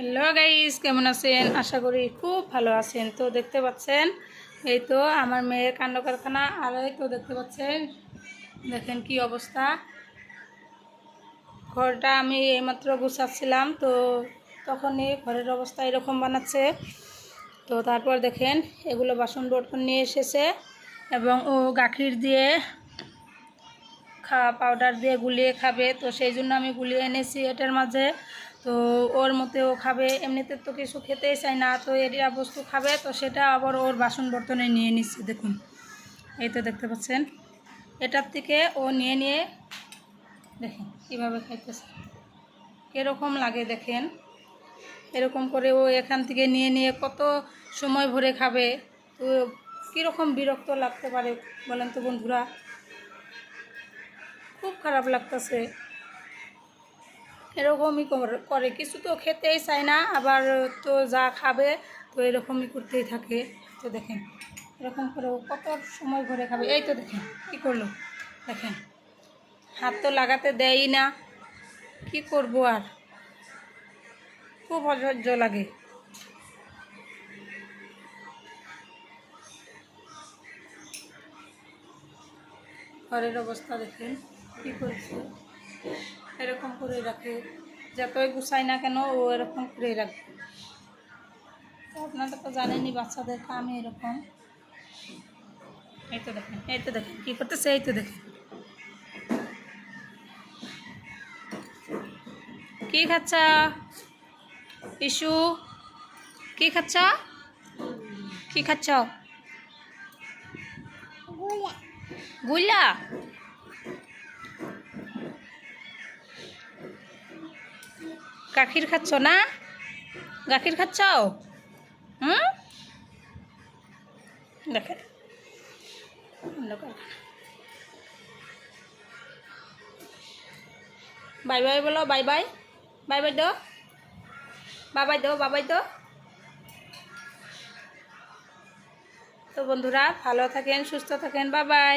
Hello guys কেমন আছেন? আশা করি খুব ভালো আছেন। তো দেখতে পাচ্ছেন, এই তো আমার মেয়ের কাণ্ড কারখানা আর এই তো দেখতে পাচ্ছেন, দেখেন কি অবস্থা। ঘরটা আমি এইমাত্র গুছাচ্ছিলাম, তো তখনই ঘরের অবস্থা এরকম বানাচ্ছে। তো তারপর দেখেন, এগুলো বাসন বর্তন নিয়ে এসেছে এবং ও গাখির দিয়ে খাওয়া পাউডার দিয়ে গুলিয়ে খাবে। তো সেই জন্য আমি গুলিয়ে এনেছি এটার মাঝে। তো ওর মতে ও খাবে। এমনিতে তো কিছু খেতেই চায় না, তো এরিয়া বস্তু খাবে। তো সেটা আবার ওর বাসন বর্তনে নিয়ে নিচ্ছে, দেখুন। এই তো দেখতে পাচ্ছেন। এটার থেকে ও নিয়ে নিয়ে, দেখেন কীভাবে খাইতেছে। কীরকম লাগে, দেখেন। এরকম করে ও এখান থেকে নিয়ে নিয়ে কত সময় ভরে খাবে। তো কীরকম বিরক্ত লাগতে পারে বলেন তো বন্ধুরা? খুব খারাপ লাগতেছে। এরকমই কর- কিছু তো খেতেই চায় না, আবার তো যা খাবে তো এরকমই করতেই থাকে। তো দেখেন, এরকম করে কত সময় ভরে খাবে। এই তো দেখেন, কী করল? দেখেন, হাত তো লাগাতে দেয়ই না। কি করব আর? খুব অসহ্য লাগে। ঘরের অবস্থা দেখেন। কী করছে? এরকম করে রাখে। যতই গুছাই না কেন ও এরকম করে রাখবে আপনারা তো জানেনই, বাচ্চাদের আমি এরকম। এই তো দেখেন, এই তো দেখেন, কী করতেছে? এই তো দেখেন। কি খাচ্ছ? ইস্যু কী খাচ্ছ? কী খাচ্ছ? গুলা গাখির খাচ্ছ না? গাখির খাচ্ছ? হুম? বাই বাই বলো, বাই বাই। বাই বাই দো বাবাই দো বাবাই দো তো বন্ধুরা, ভালো থাকেন, সুস্থ থাকেন। বাবাই